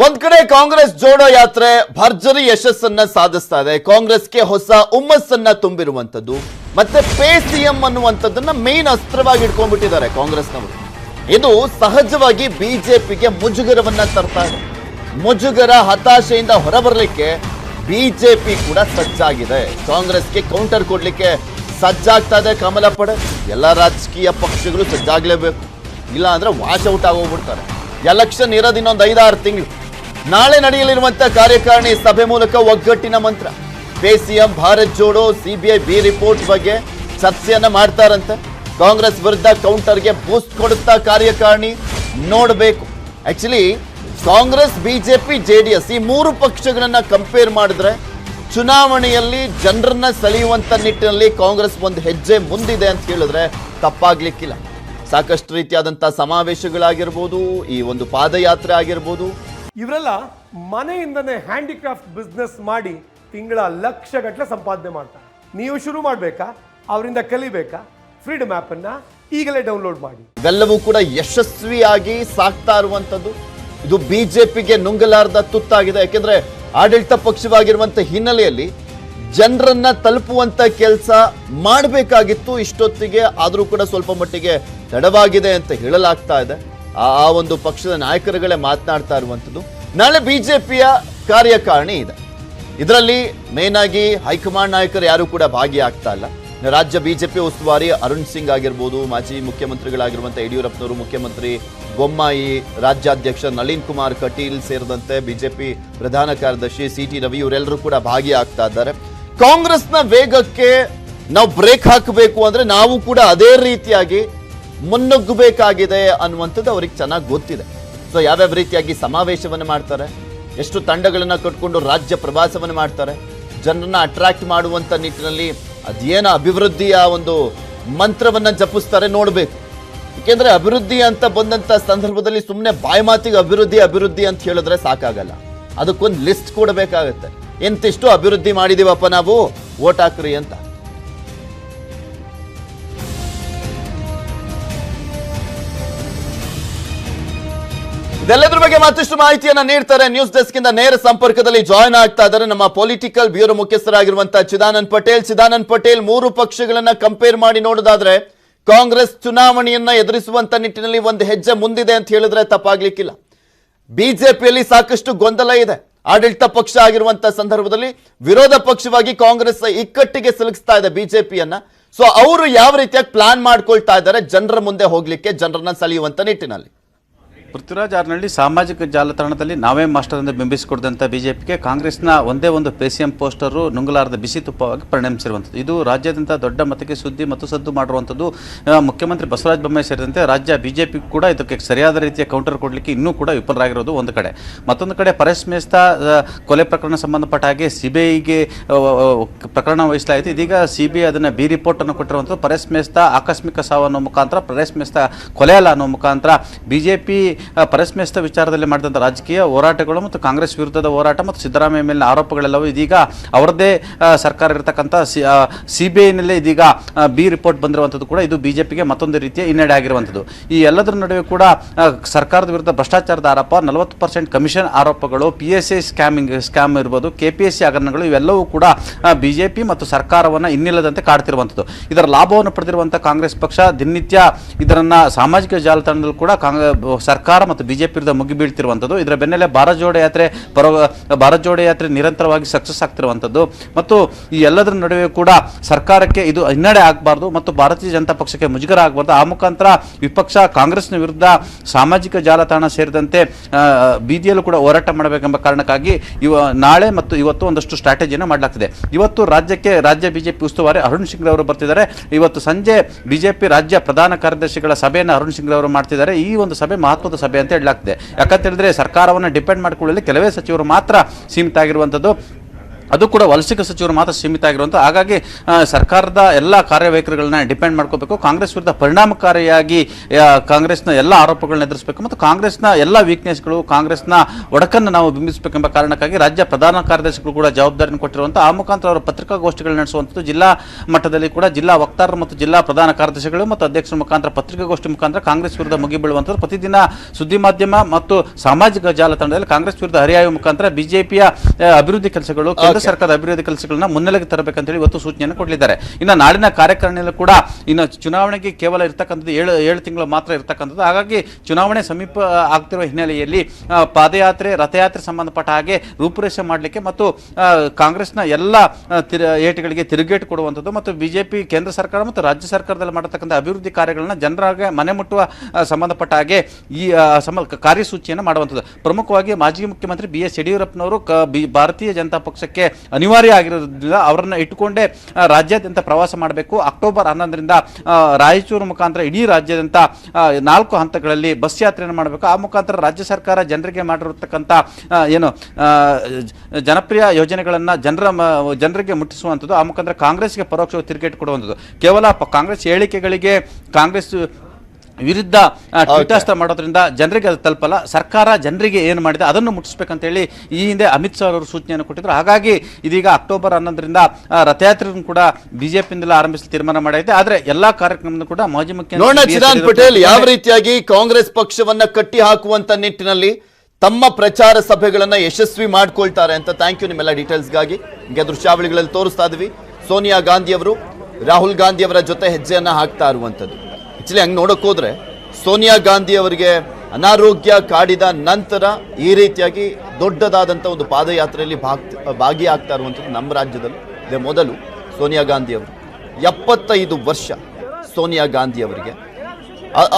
ಒಂದ್ ಕಡೆ ಕಾಂಗ್ರೆಸ್ ಜೋಡೋ ಯಾತ್ರೆ ಭರ್ಜರಿ ಯಶಸ್ಸನ್ನ ಸಾಧಿಸ್ತಾ ಇದೆ. ಕಾಂಗ್ರೆಸ್ಗೆ ಹೊಸ ಹುಮ್ಮಸ್ಸನ್ನ ತುಂಬಿರುವಂತದ್ದು, ಮತ್ತೆ ಪೇ ಸಿಎಂ ಅನ್ನುವಂಥದ್ದನ್ನ ಮೇನ್ ಅಸ್ತ್ರವಾಗಿ ಇಟ್ಕೊಂಡ್ಬಿಟ್ಟಿದ್ದಾರೆ ಕಾಂಗ್ರೆಸ್ನವರು. ಇದು ಸಹಜವಾಗಿ ಬಿಜೆಪಿಗೆ ಮುಜುಗರವನ್ನ ತರ್ತಾ ಇದೆ. ಮುಜುಗರ ಹತಾಶೆಯಿಂದ ಹೊರಬರಲಿಕ್ಕೆ ಬಿಜೆಪಿ ಕೂಡ ಸಜ್ಜಾಗಿದೆ. ಕಾಂಗ್ರೆಸ್ಗೆ ಕೌಂಟರ್ ಕೊಡ್ಲಿಕ್ಕೆ ಸಜ್ಜಾಗ್ತಾ ಇದೆ ಕಮಲ ಪಡೆ. ಎಲ್ಲ ರಾಜಕೀಯ ಪಕ್ಷಗಳು ಸಜ್ಜಾಗ್ಲೇಬೇಕು. ಇಲ್ಲ ಅಂದ್ರೆ ವಾಶ್ ಔಟ್ ಆಗೋಗ್ಬಿಡ್ತಾರೆ. ಎಲೆಕ್ಷನ್ ಇರೋದು ಇನ್ನೊಂದು ಐದಾರು ತಿಂಗಳು. ನಾಳೆ ನಡೆಯಲಿರುವಂತಹ ಕಾರ್ಯಕಾರಿಣಿ ಸಭೆ ಮೂಲಕ ಒಗ್ಗಟ್ಟಿನ ಮಂತ್ರ. CM Bharat Jodo CBI B report ಬಗ್ಗೆ ಚರ್ಚೆಯನ್ನ ಮಾಡ್ತಾರಂತೆ. ಕಾಂಗ್ರೆಸ್ ವಿರುದ್ಧ ಕೌಂಟರ್ಗೆ ಬೂಸ್ಟ್ ಕೊಡುತ್ತಾ ಕಾರ್ಯಕಾರಿಣಿ ನೋಡಬೇಕು. ಆಕ್ಚುಲಿ ಕಾಂಗ್ರೆಸ್, ಬಿಜೆಪಿ, ಜೆಡಿಎಸ್ ಈ ಮೂರು ಪಕ್ಷಗಳನ್ನ ಕಂಪೇರ್ ಮಾಡಿದ್ರೆ ಚುನಾವಣೆಯಲ್ಲಿ ಜನರನ್ನ ಸೆಳೆಯುವಂತ ನಿಟ್ಟಿನಲ್ಲಿ ಕಾಂಗ್ರೆಸ್ ಒಂದು ಹೆಜ್ಜೆ ಮುಂದಿದೆ ಅಂತ ಹೇಳಿದ್ರೆ ತಪ್ಪಾಗ್ಲಿಕ್ಕಿಲ್ಲ. ಸಾಕಷ್ಟು ರೀತಿಯಾದಂತಹ ಸಮಾವೇಶಗಳಾಗಿರ್ಬೋದು, ಈ ಒಂದು ಪಾದಯಾತ್ರೆ ಆಗಿರ್ಬೋದು ಇವರೆಲ್ಲ ಮನೆಯಿಂದನೇ ಹ್ಯಾಂಡಿಕ್ರಾಫ್ಟ್ ಬಿಸ್ನೆಸ್ ಮಾಡಿ ತಿಂಗಳ ಲಕ್ಷ ಗಟ್ಟಲೆ ಸಂಪಾದನೆ ಮಾಡ್ತಾರೆ. ನೀವು ಶುರು ಮಾಡಬೇಕಾ? ಅವರಿಂದ ಕಲಿಬೇಕಾ? ಫ್ರೀಡಮ್ ಆ್ಯಪನ್ನು ಈಗಲೇ ಡೌನ್ಲೋಡ್ ಮಾಡಿ. ಇವೆಲ್ಲವೂ ಕೂಡ ಯಶಸ್ವಿಯಾಗಿ ಸಾಕ್ತಾ ಇರುವಂತದ್ದು ಇದು ಬಿಜೆಪಿಗೆ ನುಂಗಲಾರದ ತುತ್ತಾಗಿದೆ. ಯಾಕೆಂದ್ರೆ ಆಡಳಿತ ಪಕ್ಷವಾಗಿರುವಂತ ಹಿನ್ನೆಲೆಯಲ್ಲಿ ಜನರನ್ನ ತಲುಪುವಂತ ಕೆಲಸ ಮಾಡಬೇಕಾಗಿತ್ತು. ಇಷ್ಟೊತ್ತಿಗೆ ಆದರೂ ಕೂಡ ಸ್ವಲ್ಪ ಮಟ್ಟಿಗೆ ತಡವಾಗಿದೆ ಅಂತ ಹೇಳಲಾಗ್ತಾ ಇದೆ. ಆ ಒಂದು ಪಕ್ಷದ ನಾಯಕರುಗಳೇ ಮಾತನಾಡ್ತಾ ಇರುವಂಥದ್ದು. ನಾಳೆ ಬಿಜೆಪಿಯ ಕಾರ್ಯಕಾರಿಣಿ ಇದೆ. ಇದರಲ್ಲಿ ಮೇನ್ ಆಗಿ ಹೈಕಮಾಂಡ್ ನಾಯಕರು ಯಾರು ಕೂಡ ಭಾಗಿಯಾಗ್ತಾ ಇಲ್ಲ. ರಾಜ್ಯ ಬಿಜೆಪಿ ಉಸ್ತುವಾರಿ ಅರುಣ್ ಸಿಂಗ್ ಆಗಿರ್ಬೋದು, ಮಾಜಿ ಮುಖ್ಯಮಂತ್ರಿಗಳಾಗಿರುವಂಥ ಯಡಿಯೂರಪ್ಪನವರು, ಮುಖ್ಯಮಂತ್ರಿ ಬೊಮ್ಮಾಯಿ, ರಾಜ್ಯಾಧ್ಯಕ್ಷ ನಳಿನ್ ಕುಮಾರ್ ಕಟೀಲ್ ಸೇರಿದಂತೆ ಬಿಜೆಪಿ ಪ್ರಧಾನ ಕಾರ್ಯದರ್ಶಿ ಸಿ ಟಿ ರವಿ ಇವರೆಲ್ಲರೂ ಕೂಡ ಭಾಗಿಯಾಗ್ತಾ ಇದ್ದಾರೆ. ಕಾಂಗ್ರೆಸ್ನ ವೇಗಕ್ಕೆ ನಾವು ಬ್ರೇಕ್ ಹಾಕಬೇಕು ಅಂದ್ರೆ ನಾವು ಕೂಡ ಅದೇ ರೀತಿಯಾಗಿ ಮುನ್ನುಗ್ಗಬೇಕಾಗಿದೆ ಅನ್ನುವಂಥದ್ದು ಅವ್ರಿಗೆ ಚೆನ್ನಾಗಿ ಗೊತ್ತಿದೆ. ಸೊ ಯಾವ್ಯಾವ ರೀತಿಯಾಗಿ ಸಮಾವೇಶವನ್ನು ಮಾಡ್ತಾರೆ? ಎಷ್ಟು ತಂಡಗಳನ್ನು ಕಟ್ಕೊಂಡು ರಾಜ್ಯ ಪ್ರವಾಸವನ್ನು ಮಾಡ್ತಾರೆ? ಜನರನ್ನ ಅಟ್ರಾಕ್ಟ್ ಮಾಡುವಂಥ ನಿಟ್ಟಿನಲ್ಲಿ ಅದೇನ ಅಭಿವೃದ್ಧಿಯ ಒಂದು ಮಂತ್ರವನ್ನು ಜಪಿಸ್ತಾರೆ ನೋಡಬೇಕು. ಏಕೆಂದರೆ ಅಭಿವೃದ್ಧಿ ಅಂತ ಬಂದಂಥ ಸಂದರ್ಭದಲ್ಲಿ ಸುಮ್ಮನೆ ಬಾಯಿ ಮಾತಿಗೆ ಅಭಿವೃದ್ಧಿ ಅಭಿವೃದ್ಧಿ ಅಂತ ಹೇಳಿದ್ರೆ ಸಾಕಾಗಲ್ಲ. ಅದಕ್ಕೊಂದು ಲಿಸ್ಟ್ ಕೊಡಬೇಕಾಗತ್ತೆ ಎಂತಿಷ್ಟು ಅಭಿವೃದ್ಧಿ ಮಾಡಿದೀವಪ್ಪ ನಾವು? ಓಟ್ ಹಾಕ್ರಿ ಅಂತ. ಇದೆಲ್ಲದ್ರ ಬಗ್ಗೆ ಮತ್ತಷ್ಟು ಮಾಹಿತಿಯನ್ನ ನೀಡ್ತಾರೆ ನ್ಯೂಸ್ ಡೆಸ್ಕ್ ಇಂದ ನೇರ ಸಂಪರ್ಕದಲ್ಲಿ ಜಾಯ್ನ್ ಆಗ್ತಾ ಇದ್ದಾರೆ ನಮ್ಮ ಪೊಲಿಟಿಕಲ್ ಬ್ಯೂರೋ ಮುಖ್ಯಸ್ಥರಾಗಿರುವಂತಹ ಚಿದಾನಂದ್ ಪಟೇಲ್. ಚಿದಾನಂದ್ ಪಟೇಲ್ ಮೂರು ಪಕ್ಷಗಳನ್ನ ಕಂಪೇರ್ ಮಾಡಿ ನೋಡೋದಾದ್ರೆ ಕಾಂಗ್ರೆಸ್ ಚುನಾವಣೆಯನ್ನ ಎದುರಿಸುವಂತ ನಿಟ್ಟಿನಲ್ಲಿ ಒಂದು ಹೆಜ್ಜೆ ಮುಂದಿದೆ ಅಂತ ಹೇಳಿದ್ರೆ ತಪ್ಪಾಗ್ಲಿಕ್ಕಿಲ್ಲ. ಬಿಜೆಪಿಯಲ್ಲಿ ಸಾಕಷ್ಟು ಗೊಂದಲ ಇದೆ. ಆಡಳಿತ ಪಕ್ಷ ಆಗಿರುವಂತಹ ಸಂದರ್ಭದಲ್ಲಿ ವಿರೋಧ ಪಕ್ಷವಾಗಿ ಕಾಂಗ್ರೆಸ್ ಇಕ್ಕಟ್ಟಿಗೆ ಸಿಲುಕಿಸ್ತಾ ಇದೆ ಬಿಜೆಪಿಯನ್ನ. ಸೊ ಅವರು ಯಾವ ರೀತಿಯಾಗಿ ಪ್ಲಾನ್ ಮಾಡ್ಕೊಳ್ತಾ ಇದ್ದಾರೆ? ಜನರ ಮುಂದೆ ಹೋಗ್ಲಿಕ್ಕೆ ಜನರನ್ನ ಸಲಿಯುವಂತ ನಿಟ್ಟಿನಲ್ಲಿ. ಪೃಥ್ವಿರಾಜ್ ಆರ್ನಳ್ಳಿ ಸಾಮಾಜಿಕ ಜಾಲತಾಣದಲ್ಲಿ ನಾವೇ ಮಾಸ್ಟರ್ ಎಂದು ಬಿಂಬಿಸಿಕೊಡಿದಂಥ ಬಿಜೆಪಿಗೆ ಕಾಂಗ್ರೆಸ್ನ ಒಂದೇ ಒಂದು ಪೇಸಿಎಂ ಪೋಸ್ಟರು ನುಂಗಲಾರದ ಬಿಸಿ ತುಪ್ಪವಾಗಿ ಪರಿಣಮಿಸಿರುವಂಥದ್ದು. ಇದು ರಾಜ್ಯಾದ್ಯಂತ ದೊಡ್ಡ ಮತಕ್ಕೆ ಸುದ್ದಿ ಮತ್ತು ಸದ್ದು ಮಾಡಿರುವಂಥದ್ದು. ಮುಖ್ಯಮಂತ್ರಿ ಬಸವರಾಜ ಬೊಮ್ಮಾಯಿ ಸೇರಿದಂತೆ ರಾಜ್ಯ ಬಿಜೆಪಿ ಕೂಡ ಇದಕ್ಕೆ ಸರಿಯಾದ ರೀತಿಯ ಕೌಂಟರ್ ಕೊಡಲಿಕ್ಕೆ ಇನ್ನೂ ಕೂಡ ವಿಫಲರಾಗಿರೋದು ಒಂದು ಕಡೆ. ಮತ್ತೊಂದು ಕಡೆ ಪರೇಶ್ ಮೇಸ್ತಾ ಕೊಲೆ ಪ್ರಕರಣ ಸಂಬಂಧಪಟ್ಟ ಹಾಗೆ ಸಿಬಿಐಗೆ ಪ್ರಕರಣ ವಹಿಸಲಾಯಿತು. ಇದೀಗ ಸಿ ಬಿ ಐ ಅದನ್ನು ಬಿ ರಿಪೋರ್ಟನ್ನು ಕೊಟ್ಟಿರುವಂಥದ್ದು. ಪರೇಶ್ ಮೇಸ್ತಾ ಆಕಸ್ಮಿಕ ಸಾವು ಅನ್ನೋ ಮುಖಾಂತರ, ಪರೇಶ್ ಮೇಸ್ತಾ ಕೊಲೆ ಅಲ್ಲ ಅನ್ನೋ ಮುಖಾಂತರ ಬಿಜೆಪಿ ಪರೇಶ್ ಮೇಸ್ತಾ ವಿಚಾರದಲ್ಲಿ ಮಾಡಿದಂಥ ರಾಜಕೀಯ ಹೋರಾಟಗಳು ಮತ್ತು ಕಾಂಗ್ರೆಸ್ ವಿರುದ್ಧದ ಹೋರಾಟ ಮತ್ತು ಸಿದ್ದರಾಮಯ್ಯ ಮೇಲಿನ ಆರೋಪಗಳೆಲ್ಲವೂ ಇದೀಗ ಅವರದ್ದೇ ಆ, ಸರ್ಕಾರ ಇರತಕ್ಕಂಥ ಸಿ ಬಿ ಇದೀಗ ಬಿ ರಿಪೋರ್ಟ್ ಬಂದಿರುವಂಥದ್ದು ಕೂಡ ಇದು ಬಿಜೆಪಿಗೆ ಮತ್ತೊಂದು ರೀತಿಯ ಹಿನ್ನಡೆ ಆಗಿರುವಂಥದ್ದು. ಈ ಎಲ್ಲದರ ನಡುವೆ ಕೂಡ ಸರ್ಕಾರದ ವಿರುದ್ಧ ಭ್ರಷ್ಟಾಚಾರದ ಆರೋಪ ನಲವತ್ತು ಪರ್ಸೆಂಟ್ ಕಮಿಷನ್ ಆರೋಪಗಳು ಪಿ ಎಸ್ ಸ್ಕ್ಯಾಮಿಂಗ್ ಸ್ಕ್ಯಾಮ್ ಇರ್ಬೋದು ಕೆ ಪಿ ಎಸ್ ಸಿ ಹಗರಣಗಳು ಇವೆಲ್ಲವೂ ಕೂಡ ಬಿಜೆಪಿ ಮತ್ತು ಸರ್ಕಾರವನ್ನು ಇನ್ನಿಲ್ಲದಂತೆ ಕಾಡ್ತಿರುವಂಥದ್ದು. ಇದರ ಲಾಭವನ್ನು ಪಡೆದಿರುವಂಥ ಕಾಂಗ್ರೆಸ್ ಪಕ್ಷ ದಿನನಿತ್ಯ ಇದರನ್ನು ಸಾಮಾಜಿಕ ಜಾಲತಾಣದಲ್ಲೂ ಕೂಡ ಕಾಂಗ್ರೆಸ್ ಸರ್ಕಾರ ಮತ್ತು ಬಿಜೆಪಿ ವಿರುದ್ಧ ಮುಗಿಬೀಳ್ತಿರುವಂಥದ್ದು ಇದರ ಬೆನ್ನಲ್ಲೇ ಭಾರತ ಜೋಡೆ ಯಾತ್ರೆ ಪರ, ಭಾರತ್ ಜೋಡೋ ಯಾತ್ರೆ ನಿರಂತರವಾಗಿ ಸಕ್ಸಸ್ ಆಗ್ತಿರುವಂಥದ್ದು. ಮತ್ತು ಈ ಎಲ್ಲದರ ನಡುವೆ ಕೂಡ ಸರ್ಕಾರಕ್ಕೆ ಇದು ಹಿನ್ನಡೆ ಆಗಬಾರ್ದು ಮತ್ತು ಭಾರತೀಯ ಜನತಾ ಪಕ್ಷಕ್ಕೆ ಮುಜುಗರ ಆಗಬಾರ್ದು. ಆ ಮುಖಾಂತರ ವಿಪಕ್ಷ, ಕಾಂಗ್ರೆಸ್ನ ವಿರುದ್ಧ ಸಾಮಾಜಿಕ ಜಾಲತಾಣ ಸೇರಿದಂತೆ ಬೀದಿಯಲ್ಲೂ ಕೂಡ ಹೋರಾಟ ಮಾಡಬೇಕೆಂಬ ಕಾರಣಕ್ಕಾಗಿ ಇವ, ನಾಳೆ ಮತ್ತು ಇವತ್ತು ಒಂದಷ್ಟು ಸ್ಟ್ರಾಟಜಿಯನ್ನು ಮಾಡಲಾಗ್ತಿದೆ. ಇವತ್ತು ರಾಜ್ಯಕ್ಕೆ ರಾಜ್ಯ ಬಿಜೆಪಿ ಉಸ್ತುವಾರಿ ಅರುಣ್ ಸಿಂಗ್ ಅವರು ಬರ್ತಿದ್ದಾರೆ. ಇವತ್ತು ಸಂಜೆ ಬಿಜೆಪಿ ರಾಜ್ಯ ಪ್ರಧಾನ ಕಾರ್ಯದರ್ಶಿಗಳ ಸಭೆಯನ್ನು ಅರುಣ್ ಸಿಂಗ್ ಅವರು ಮಾಡ್ತಿದ್ದಾರೆ. ಈ ಒಂದು ಸಭೆ ಮಹತ್ವದ ಸಭೆ ಅಂತ ಹೇಳಲಾಗ್ತಿದೆ. ಯಾಕಂತ ಹೇಳಿದ್ರೆ ಸರ್ಕಾರವನ್ನು ಡಿಪೆಂಡ್ ಮಾಡಿಕೊಳ್ಳಲು ಕೆಲವೇ ಸಚಿವರು ಮಾತ್ರ ಸೀಮಿತ ಆಗಿರುವಂಥದ್ದು ಅದು ಕೂಡ ವಲಸಿಗ ಸಚಿವರು ಮಾತ್ರ ಸೀಮಿತ ಆಗಿರುವಂಥ ಹಾಗಾಗಿ ಸರ್ಕಾರದ ಎಲ್ಲ ಕಾರ್ಯವೈಖರಿಗಳನ್ನ ಡಿಪೆಂಡ್ ಮಾಡ್ಕೋಬೇಕು. ಕಾಂಗ್ರೆಸ್ ವಿರುದ್ಧ ಪರಿಣಾಮಕಾರಿಯಾಗಿ ಕಾಂಗ್ರೆಸ್ನ ಎಲ್ಲ ಆರೋಪಗಳನ್ನ ಎದುರಿಸಬೇಕು ಮತ್ತು ಕಾಂಗ್ರೆಸ್ನ ಎಲ್ಲ ವೀಕ್ನೆಸ್ಗಳು ಕಾಂಗ್ರೆಸ್ನ ಒಡಕನ್ನು ನಾವು ಬಿಂಬಿಸಬೇಕೆಂಬ ಕಾರಣಕ್ಕಾಗಿ ರಾಜ್ಯ ಪ್ರಧಾನ ಕಾರ್ಯದರ್ಶಿಗಳು ಕೂಡ ಜವಾಬ್ದಾರಿಯನ್ನು ಕೊಟ್ಟಿರುವಂಥ ಆ ಮುಖಾಂತರ ಅವರು ಪತ್ರಿಕಾಗೋಷ್ಠಿಗಳು ನಡೆಸುವಂಥದ್ದು ಜಿಲ್ಲಾ ಮಟ್ಟದಲ್ಲಿ ಕೂಡ ಜಿಲ್ಲಾ ವಕ್ತಾರರು ಮತ್ತು ಜಿಲ್ಲಾ ಪ್ರಧಾನ ಕಾರ್ಯದರ್ಶಿಗಳು ಮತ್ತು ಅಧ್ಯಕ್ಷರ ಮುಖಾಂತರ ಪತ್ರಿಕಾಗೋಷ್ಠಿ ಮುಖಾಂತರ ಕಾಂಗ್ರೆಸ್ ವಿರುದ್ಧ ಮುಗಿಬೀಳುವಂಥದ್ದು ಪ್ರತಿದಿನ ಸುದ್ದಿ ಮಾಧ್ಯಮ ಮತ್ತು ಸಾಮಾಜಿಕ ಜಾಲತಾಣದಲ್ಲಿ ಕಾಂಗ್ರೆಸ್ ವಿರುದ್ಧ ಹರಿಯಾಯುವ ಮುಖಾಂತರ ಬಿಜೆಪಿಯ ಅಭಿವೃದ್ಧಿ ಕೆಲಸಗಳು ಸರ್ಕಾರದ ಅಭಿವೃದ್ಧಿ ಕೆಲಸಗಳನ್ನ ಮುನ್ನೆಲೆಗೆ ತರಬೇಕಂತೇಳಿ ಇವತ್ತು ಸೂಚನೆಯನ್ನು ಕೊಡಲಿದ್ದಾರೆ. ಇನ್ನು ನಾಡಿನ ಕಾರ್ಯಕಾರಿಣಿಯಲ್ಲೂ ಕೂಡ ಇನ್ನು ಚುನಾವಣೆಗೆ ಕೇವಲ ಇರತಕ್ಕಂಥದ್ದು ಏಳು ಏಳು ತಿಂಗಳು ಮಾತ್ರ ಇರತಕ್ಕಂಥದ್ದು. ಹಾಗಾಗಿ ಚುನಾವಣೆ ಸಮೀಪ ಆಗ್ತಿರುವ ಹಿನ್ನೆಲೆಯಲ್ಲಿ ಪಾದಯಾತ್ರೆ, ರಥಯಾತ್ರೆ ಸಂಬಂಧಪಟ್ಟ ಹಾಗೆ ರೂಪುರೇಷೆ ಮಾಡಲಿಕ್ಕೆ ಮತ್ತು ಕಾಂಗ್ರೆಸ್ನ ಎಲ್ಲ ಏಟುಗಳಿಗೆ ತಿರುಗೇಟು ಕೊಡುವಂಥದ್ದು ಮತ್ತು ಬಿಜೆಪಿ, ಕೇಂದ್ರ ಸರ್ಕಾರ ಮತ್ತು ರಾಜ್ಯ ಸರ್ಕಾರದಲ್ಲಿ ಮಾಡತಕ್ಕಂಥ ಅಭಿವೃದ್ಧಿ ಕಾರ್ಯಗಳನ್ನ ಜನರಾಗೆ ಮನೆ ಮುಟ್ಟುವ ಸಂಬಂಧಪಟ್ಟ ಹಾಗೆ ಈ ಕಾರ್ಯಸೂಚಿಯನ್ನು ಮಾಡುವಂಥದ್ದು. ಪ್ರಮುಖವಾಗಿ ಮಾಜಿ ಮುಖ್ಯಮಂತ್ರಿ ಬಿ ಎಸ್ ಯಡಿಯೂರಪ್ಪನವರು ಭಾರತೀಯ ಜನತಾ ಪಕ್ಷಕ್ಕೆ ಅನಿವಾರ್ಯ ಆಗಿರೋದ್ರಿಂದ ಅವರನ್ನು ಇಟ್ಟುಕೊಂಡೇ ರಾಜ್ಯಾದ್ಯಂತ ಪ್ರವಾಸ ಮಾಡಬೇಕು. ಅಕ್ಟೋಬರ್ ಹನ್ನೊಂದರಿಂದ ರಾಯಚೂರು ಮುಖಾಂತರ ಇಡೀ ರಾಜ್ಯಾದ್ಯಂತ ನಾಲ್ಕು ಹಂತಗಳಲ್ಲಿ ಬಸ್ ಯಾತ್ರೆಯನ್ನು ಮಾಡಬೇಕು. ಆ ಮುಖಾಂತರ ರಾಜ್ಯ ಸರ್ಕಾರ ಜನರಿಗೆ ಮಾಡಿರತಕ್ಕಂಥ ಏನು ಜನಪ್ರಿಯ ಯೋಜನೆಗಳನ್ನು ಜನರ ಜನರಿಗೆ ಮುಟ್ಟಿಸುವಂಥದ್ದು. ಆ ಮುಖಾಂತರ ಕಾಂಗ್ರೆಸ್ಗೆ ಪರೋಕ್ಷವಾಗಿ ತಿರುಗೇಟು ಕೊಡುವಂಥದ್ದು. ಕೇವಲ ಕಾಂಗ್ರೆಸ್ ಹೇಳಿಕೆಗಳಿಗೆ ಕಾಂಗ್ರೆಸ್ ವಿರುದ್ಧ ಟ್ವೀಟಾಸ್ತ್ರ ಮಾಡೋದ್ರಿಂದ ಜನರಿಗೆ ಅದು ತಲುಪಲ್ಲ. ಸರ್ಕಾರ ಜನರಿಗೆ ಏನು ಮಾಡಿದೆ ಅದನ್ನು ಮುಟ್ಟಿಸ್ಬೇಕಂತೇಳಿ ಈ ಹಿಂದೆ ಅಮಿತ್ ಶಾ ಅವರು ಸೂಚನೆಯನ್ನು ಕೊಟ್ಟಿದ್ರು. ಹಾಗಾಗಿ ಇದೀಗ ಅಕ್ಟೋಬರ್ ಹನ್ನೊಂದರಿಂದ ರಥಯಾತ್ರೆಯನ್ನು ಕೂಡ ಬಿಜೆಪಿಯಿಂದಲೇ ಆರಂಭಿಸಲು ತೀರ್ಮಾನ ಮಾಡೈತೆ. ಆದರೆ ಎಲ್ಲಾ ಕಾರ್ಯಕ್ರಮವನ್ನು ಕೂಡ ಮಾಜಿ ಚಿರಾಗ್ ಪಟೇಲ್ ಯಾವ ರೀತಿಯಾಗಿ ಕಾಂಗ್ರೆಸ್ ಪಕ್ಷವನ್ನ ಕಟ್ಟಿ ಹಾಕುವಂತ ನಿಟ್ಟಿನಲ್ಲಿ ತಮ್ಮ ಪ್ರಚಾರ ಸಭೆಗಳನ್ನ ಯಶಸ್ವಿ ಮಾಡ್ಕೊಳ್ತಾರೆ ಅಂತ ಥ್ಯಾಂಕ್ ಯು ನಿಮ್ಮೆಲ್ಲ ಡೀಟೇಲ್ಸ್ಗಾಗಿ ಹಿಂಗೆ ದೃಶ್ಯಾವಳಿಗಳಲ್ಲಿ ತೋರಿಸ್ತಾ ಇದ್ವಿ. ಸೋನಿಯಾ ಗಾಂಧಿ ಅವರು ರಾಹುಲ್ ಗಾಂಧಿ ಅವರ ಜೊತೆ ಹೆಜ್ಜೆಯನ್ನ ಹಾಕ್ತಾ ಇರುವಂತದ್ದು. ಆಕ್ಚುಲಿ ಹಂಗೆ ನೋಡೋಕೆ ಹೋದ್ರೆ ಸೋನಿಯಾ ಗಾಂಧಿ ಅವರಿಗೆ ಅನಾರೋಗ್ಯ ಕಾಡಿದ ನಂತರ ಈ ರೀತಿಯಾಗಿ ದೊಡ್ಡದಾದಂಥ ಒಂದು ಪಾದಯಾತ್ರೆಯಲ್ಲಿ ಭಾಗ್ ಭಾಗಿಯಾಗ್ತಾ ಇರುವಂಥದ್ದು ನಮ್ಮ ರಾಜ್ಯದಲ್ಲಿ. ಇದೇ ಮೊದಲು ಸೋನಿಯಾ ಗಾಂಧಿ ಅವರು. ಎಪ್ಪತ್ತೈದು ವರ್ಷ ಸೋನಿಯಾ ಗಾಂಧಿ ಅವರಿಗೆ.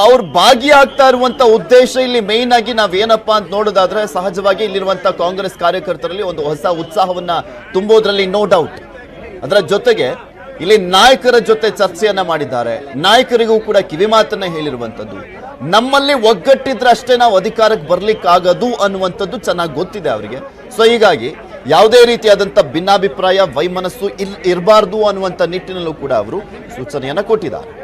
ಅವ್ರು ಭಾಗಿಯಾಗ್ತಾ ಇರುವಂಥ ಉದ್ದೇಶ ಇಲ್ಲಿ ಮೇಯ್ನ್ ಆಗಿ ನಾವೇನಪ್ಪ ಅಂತ ನೋಡೋದಾದ್ರೆ ಸಹಜವಾಗಿ ಇಲ್ಲಿರುವಂಥ ಕಾಂಗ್ರೆಸ್ ಕಾರ್ಯಕರ್ತರಲ್ಲಿ ಒಂದು ಹೊಸ ಉತ್ಸಾಹವನ್ನು ತುಂಬೋದ್ರಲ್ಲಿ ನೋ ಡೌಟ್ ಅದರ ಜೊತೆಗೆ ಇಲ್ಲಿ ನಾಯಕರ ಜೊತೆ ಚರ್ಚೆಯನ್ನ ಮಾಡಿದ್ದಾರೆ. ನಾಯಕರಿಗೂ ಕೂಡ ಕಿವಿಮಾತನ್ನ ಹೇಳಿರುವಂತದ್ದು. ನಮ್ಮಲ್ಲಿ ಒಗ್ಗಟ್ಟಿದ್ರೆ ಅಷ್ಟೇ ನಾವು ಅಧಿಕಾರಕ್ಕೆ ಬರ್ಲಿಕ್ಕಾಗದು ಅನ್ನುವಂಥದ್ದು ಚೆನ್ನಾಗಿ ಗೊತ್ತಿದೆ ಅವರಿಗೆ. ಸೊ ಹೀಗಾಗಿ ಯಾವುದೇ ರೀತಿಯಾದಂಥ ಭಿನ್ನಾಭಿಪ್ರಾಯ, ವೈಮನಸ್ಸು ಇಲ್, ಇರಬಾರ್ದು ಅನ್ನುವಂಥ ನಿಟ್ಟಿನಲ್ಲೂ ಕೂಡ ಅವರು ಸೂಚನೆಯನ್ನ ಕೊಟ್ಟಿದ್ದಾರೆ.